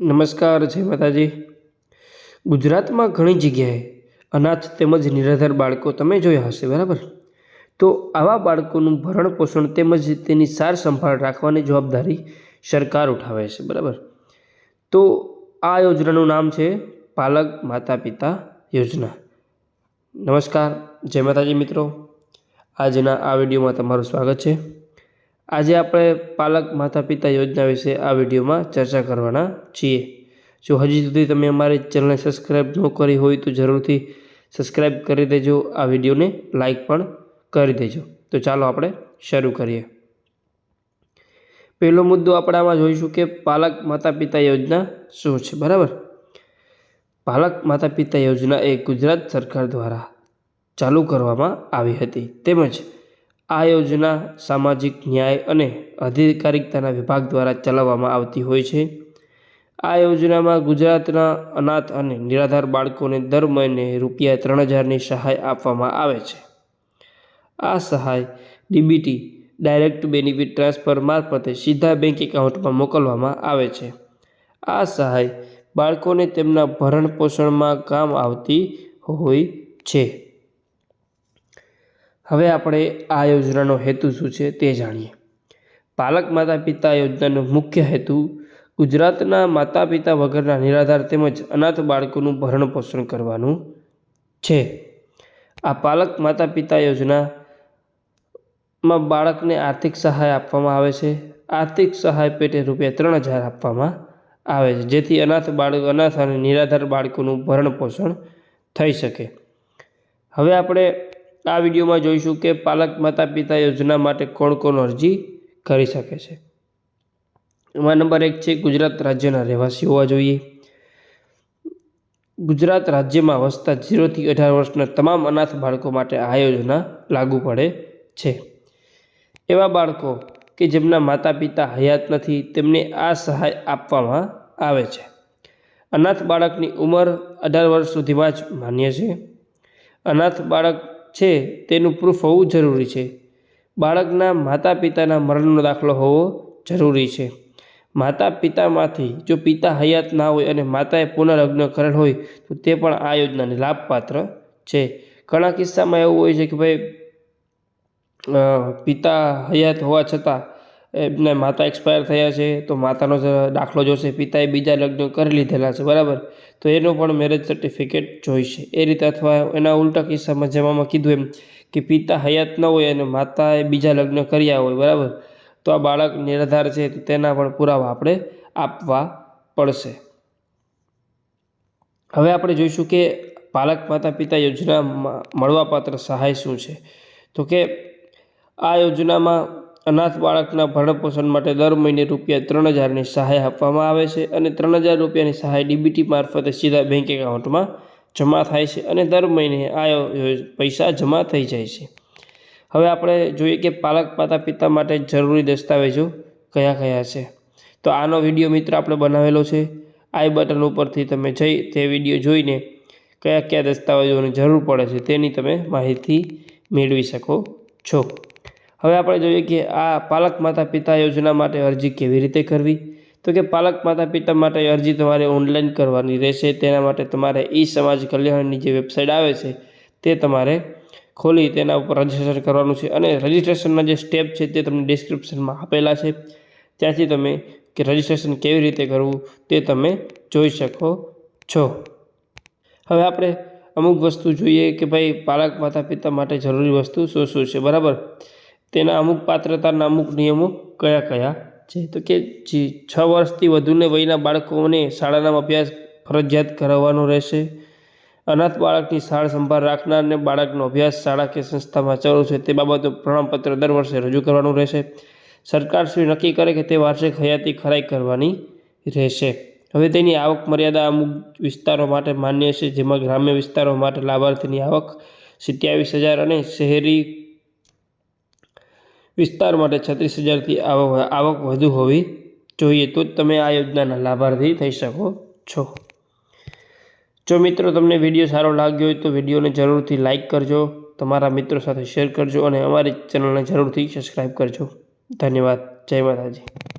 નમસ્કાર, જય માતાજી. ગુજરાતમાં ઘણી જગ્યાએ અનાથ તેમજ નિરાધાર બાળકો તમે જોયા હશે, બરાબર? તો આવા બાળકોનું ભરણ પોષણ તેમજ તેની સાર સંભાળ રાખવાની જવાબદારી સરકાર ઉઠાવે છે, બરાબર? તો આ યોજનાનું નામ છે પાલક માતા પિતા યોજના. નમસ્કાર, જય માતાજી મિત્રો. આજના આ વિડીયોમાં તમારું સ્વાગત છે. આજે આપણે પાલક માતા પિતા યોજના વિશે આ વિડીયોમાં ચર્ચા કરવાના છીએ. જો હજી સુધી તમે અમારી ચેનલને સબસ્ક્રાઈબ ન કરી હોય તો જરૂરથી સબસ્ક્રાઈબ કરી દેજો, આ વિડીયોને લાઈક પણ કરી દેજો. તો ચાલો આપણે શરૂ કરીએ. પહેલો મુદ્દો આપણે આમાં જોઈશું કે પાલક માતા પિતા યોજના શું છે, બરાબર? પાલક માતા પિતા યોજના એ ગુજરાત સરકાર દ્વારા ચાલુ કરવામાં આવી હતી. તેમજ આ યોજના સામાજિક ન્યાય અને અધિકારિકતાના વિભાગ દ્વારા ચલાવવામાં આવતી હોય છે. આ યોજનામાં ગુજરાતના અનાથ અને નિરાધાર બાળકોને દર મહિને રૂપિયા ત્રણ હજારની સહાય આપવામાં આવે છે. આ સહાય ડીબીટી ડાયરેક્ટ બેનિફિટ ટ્રાન્સફર મારફતે સીધા બેંક એકાઉન્ટમાં મોકલવામાં આવે છે. આ સહાય બાળકોને તેમના ભરણ પોષણમાં કામ આવતી હોય છે. હવે આપણે આ યોજનાનો હેતુ શું છે તે જાણીએ. પાલક માતા પિતા યોજનાનો મુખ્ય હેતુ ગુજરાતના માતા પિતા વગરના નિરાધાર તેમજ અનાથ બાળકોનું ભરણ પોષણ કરવાનું છે. આ પાલક માતા પિતા યોજનામાં બાળકને આર્થિક સહાય આપવામાં આવે છે. આર્થિક સહાય પેટે રૂપિયા ત્રણ હજાર આપવામાં આવે છે, જેથી અનાથ બાળક અનાથ અને નિરાધાર બાળકોનું ભરણ પોષણ થઈ શકે. હવે આપણે આ વિડીયોમાં જોઈશું કે પાલક માતા પિતા યોજના માટે કોણ કોણ અરજી કરી શકે છે. એમાં નંબર એક છે, ગુજરાત રાજ્યના રહેવાસી હોવા જોઈએ. ગુજરાત રાજ્યમાં વસતા જીરોથી અઢાર વર્ષના તમામ અનાથ બાળકો માટે આ યોજના લાગુ પડે છે. એવા બાળકો કે જેમના માતા પિતા હયાત નથી, તેમને આ સહાય આપવામાં આવે છે. અનાથ બાળકની ઉંમર અઢાર વર્ષ સુધીમાં જ માન્ય છે. અનાથ બાળક છે તેનું પ્રૂફ હોવું જરૂરી છે. બાળકના માતા પિતાના મરણનો દાખલો હોવો જરૂરી છે. માતા પિતામાંથી જો પિતા હયાત ના હોય અને માતાએ પુનઃલગ્ન કરેલ હોય, તો તે પણ આ યોજનાને લાભપાત્ર છે. ઘણા કિસ્સામાં એવું હોય છે કે ભાઈ પિતા હયાત હોવા છતાં એમને માતા એક્સપાયર થયા છે, તો માતાનો દાખલો જોશે, પિતાએ બીજા લગ્ન કરી લીધેલા છે, બરાબર? તો એનું પણ મેરેજ સર્ટિફિકેટ જોઈશે. એ રીતે અથવા એના ઉલટા કિસ્સામાં જેમાં કીધું એમ કે પિતા હયાત ન હોય અને માતાએ બીજા લગ્ન કર્યા હોય, બરાબર? તો આ બાળક નિરાધાર છે, તો તેના પણ પુરાવા આપણે આપવા પડશે. હવે આપણે જોઈશું કે પાલક માતા પિતા યોજનામાં મળવાપાત્ર સહાય શું છે? તો કે આ યોજનામાં અનાથ બાળકના ભરણપોષણ માટે દર મહિને રૂપિયા ત્રણ હજારની સહાય આપવામાં આવે છે અને ત્રણ હજાર રૂપિયાની સહાય ડીબીટી મારફતે સીધા બેંક એકાઉન્ટમાં જમા થાય છે અને દર મહિને આ પૈસા જમા થઈ જાય છે. હવે આપણે જોઈએ કે પાલક માતા પિતા માટે જરૂરી દસ્તાવેજો કયા કયા છે. તો આનો વીડિયો મિત્ર આપણે બનાવેલો છે. આઈ બટન ઉપરથી તમે જઈ તે વીડિયો જોઈને કયા કયા દસ્તાવેજોની જરૂર પડે છે તેની તમે માહિતી મેળવી શકો છો. હવે આપણે જોઈએ કે આ પાલક માતા પિતા યોજના માટે અરજી કેવી રીતે કરવી? તો કે પાલક માતા પિતા માટે અરજી તમારે ઓનલાઈન કરવાની રહેશે. તેના માટે તમારે ઈ સમાજ કલ્યાણની જે વેબસાઇટ આવે છે, તે તમારે ખોલી તેના ઉપર રજિસ્ટ્રેશન કરવાનું છે અને રજિસ્ટ્રેશનના જે સ્ટેપ છે તે તમને ડિસ્ક્રિપ્શનમાં આપેલા છે. ત્યાંથી તમે કે રજિસ્ટ્રેશન કેવી રીતે કરવું તે તમે જોઈ શકો છો. હવે આપણે અમુક વસ્તુ જોઈએ કે ભાઈ પાલક માતા પિતા માટે જરૂરી વસ્તુ શું શું છે? બરાબર? તેના અમુક પાત્રતાના અમુક નિયમો કયા કયા છે? તો કે જે છ વર્ષથી વધુને વયના બાળકોને શાળાના અભ્યાસ ફરજિયાત કરાવવાનો રહેશે. અનાથ બાળકની સાળ સંભાળ રાખનારને બાળકનો અભ્યાસ શાળા કે સંસ્થામાં ચાલુ છે તે બાબતો પ્રમાણપત્ર દર વર્ષે રજૂ કરવાનું રહેશે. સરકારશ્રી નક્કી કરે કે તે વાર્ષિક હયાતી ખરાઈ કરવાની રહેશે. હવે તેની આવક મર્યાદા અમુક વિસ્તારો માટે માન્ય છે, જેમાં ગ્રામ્ય વિસ્તારો માટે લાભાર્થીની આવક સિત્યાવીસ હજાર અને શહેરી વિસ્તાર માટે છત્રીસ હજારથી આવક વધુ હોવી જોઈએ તો જ તમે આ યોજનાના લાભાર્થી થઈ શકો છો. જો મિત્રો તમને વીડિયો સારો લાગ્યો હોય તો વિડીયોને જરૂરથી લાઇક કરજો, તમારા મિત્રો સાથે શેર કરજો અને અમારી ચેનલને જરૂરથી સબસ્ક્રાઈબ કરજો. ધન્યવાદ. જય માતાજી.